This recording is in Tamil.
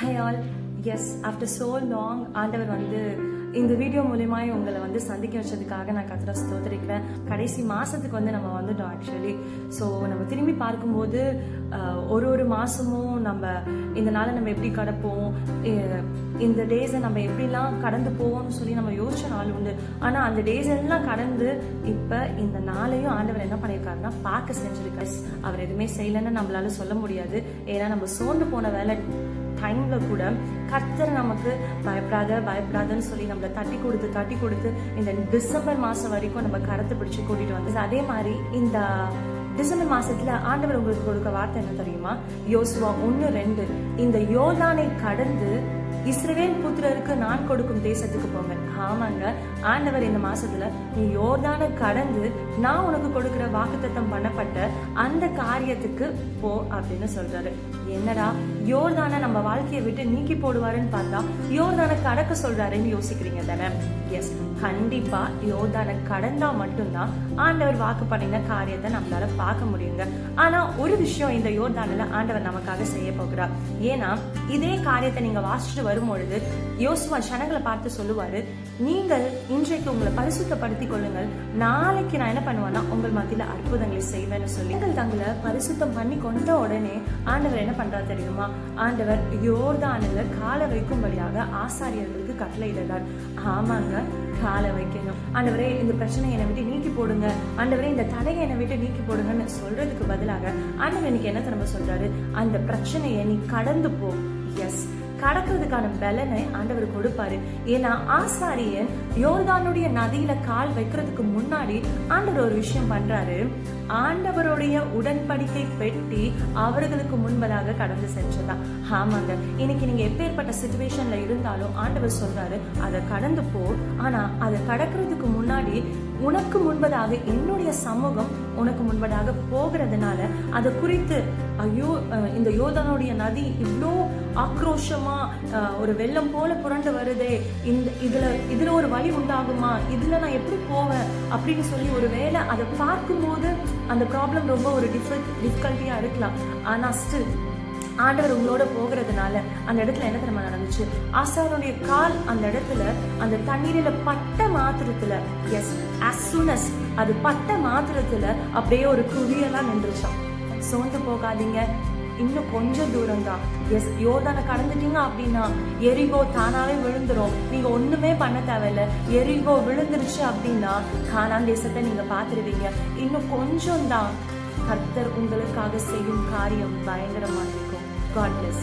Hi all yes after so long ஆண்டவர் வந்து இந்த வீடியோ மூலயமா உங்களை வந்து சந்திக்க வச்சதுக்காக நான் கத்திர ஸ்தோத்திரிக்கிறேன். கடைசி மாசத்துக்கு வந்து நம்ம வந்துட்டோம் ஆக்சுவலி ஸோ நம்ம திரும்பி பார்க்கும்போது ஒரு ஒரு மாசமும் நம்ம இந்த நாளை நம்ம எப்படி கடப்போம் இந்த டேஸை நம்ம எப்படிலாம் கடந்து போவோம்னு சொல்லி நம்ம யோசிச்ச நாள் உண்டு. ஆனால் அந்த டேஸ் எல்லாம் கடந்து இப்போ இந்த நாளையும் ஆண்டவர் என்ன பண்ணியிருக்காருன்னா பார்க்க செஞ்சிருக்காரு. அவர் எதுவுமே செய்யலைன்னு நம்மளால சொல்ல முடியாது. ஏன்னா நம்ம சோர்ந்து போன வேலை டைம்ல கூட கர்த்தர் நமக்கு பயப்படாத பயப்படாதன்னு சொல்லி நம்மளை தட்டி கொடுத்து தட்டி கொடுத்து இந்த டிசம்பர் மாசம் வரைக்கும் நம்ம கரத்தை பிடிச்சு கூட்டிட்டு வந்து அதே மாதிரி இந்த டிசம்பர் மாசத்துல ஆண்டவர் உங்களுக்கு கொடுக்க வார்த்தை என்ன தெரியுமா? யோசுவா ஒன்னு ரெண்டு. இந்த யோதானை கடந்து இஸ்ரவேல் புத்திரருக்கு நான் கொடுக்கும் தேசத்துக்கு போங்க ஆமாங்க ஆண்டவர் இந்த மாசத்துல நீ யோர்தான கடந்து நான் உனக்கு கொடுக்கிற வாக்குத்தத்தம் பண்ணப்பட்ட அந்த காரியத்துக்கு போ அப்படின்னு சொல்றாரு. என்னடா யோர்தான நம்ம வாழ்க்கையை விட்டு நீக்கி போடுவாருன்னு பார்த்தா யோர்தான கடக்க சொல்றாருன்னு யோசிக்கிறீங்க தானே? எஸ் கண்டிப்பா யோர்தான கடந்தா மட்டும்தான் ஆண்டவர் வாக்கு பண்ணின காரியத்தை நம்மளால பார்க்க முடியுங்க. ஆனா ஒரு விஷயம் இந்த யோர்தானில் ஆண்டவர் நமக்காக செய்ய போகிறார். ஏன்னா இதே காரியத்தை நீங்க வாசிச்சுட்டு வரும்பொழுது யோசுவா ஜனங்களை பார்த்து சொல்லுவாரு நீங்கள் இன்றைக்கு உங்களை பரிசுத்தப்படுத்திக் கொள்ளுங்கள். நாளைக்கு நான் என்ன பண்ணுவேன்னா உங்கள் மத்தியில அற்புதங்களை செய்வேன்னு சொல்லி நீங்கள் தங்களை பரிசுத்தம் பண்ணி கொண்ட உடனே ஆண்டவர் என்ன பண்றாரு தெரியுமா? ஆண்டவர் யோர்தானில் காலை வைக்கும்படியாக ஆசாரியர்களுக்கு கட்டளையிடுறார் ஆமாங்க காலை வைக்கணும். ஆண்டவரே இந்த பிரச்சனை என்னை விட்டு நீக்கி போடுங்க. ஆண்டவரே இந்த தடையை என்னை விட்டு நீக்கி போடுங்கன்னு சொல்றதுக்கு பதிலாக ஆண்டவர் எனக்கு என்ன திரும்ப சொல்றாரு? அந்த பிரச்சனையை நீ கடந்து போ. எஸ் கடக்கிறதுக்கான பலனை ஆண்டவர் கொடுப்பாரு. ஏன்னா ஆசாரியன் யோர்தானுடைய நதியில கால் வைக்கிறதுக்கு முன்னாடி ஆண்டவர் ஒரு விஷயம் பண்றாரு. ஆண்டவருடைய உடன்படிக்கை பெட்டி அவர்களுக்கு முன்பதாக கடந்து சென்றதா? ஆமாங்க. இன்னைக்கு நீங்க எப்பேற்பட்ட சுச்சுவேஷன்ல இருந்தாலும் ஆண்டவர் சொல்றாரு அதை கடந்து போ. ஆனா அதை கடக்கிறதுக்கு முன்னாடி உனக்கு முன்பதாக என்னுடைய சமூகம் உனக்கு முன்பதாக போகிறதுனால அதை குறித்து ஐயோ இந்த யோதனுடைய நதி இவ்வளோ ஆக்ரோஷமா ஒரு வெள்ளம் போல புரண்டு வருதே. இந்த இதுல இதுல ஒரு வழி உண்டாகுமா? இதுல நான் எப்படி போவேன்? அப்படின்னு சொல்லி ஒரு வேளை அதை பார்க்கும்போது அந்த ப்ராப்ளம் ரொம்ப ஒரு டிஃபிகல்ட் டிஃபிகல்ட்டியாக இருக்கலாம். ஆனால் ஸ்டில் ஆண்டவர் உங்களோட போகிறதுனால அந்த இடத்துல என்ன தெரியுமா நடந்துச்சு? ஆசாரனுடைய கால் அந்த இடத்துல அந்த தண்ணீரில பட்ட மாத்திரத்துல எஸ் அஸ் அது பட்ட மாத்திரத்துல அப்படியே ஒரு குவியெல்லாம் நின்றுச்சான் சோர்ந்து போகாதீங்க. இன்னும் கொஞ்சம் தூரம் தான் எஸ் யோர்தானை கடந்துட்டீங்க அப்படின்னா எரிகோ தானாவே விழுந்துரும். நீங்க ஒண்ணுமே பண்ண தேவையில்ல. எரிகோ விழுந்துருச்சு அப்படின்னா கானான் தேசத்தை நீங்க பாத்துருவீங்க இன்னும் கொஞ்சம் தான் கர்த்தர் உங்களுக்காக செய்யும் காரியம் பயங்கரமா இருக்கும். God plus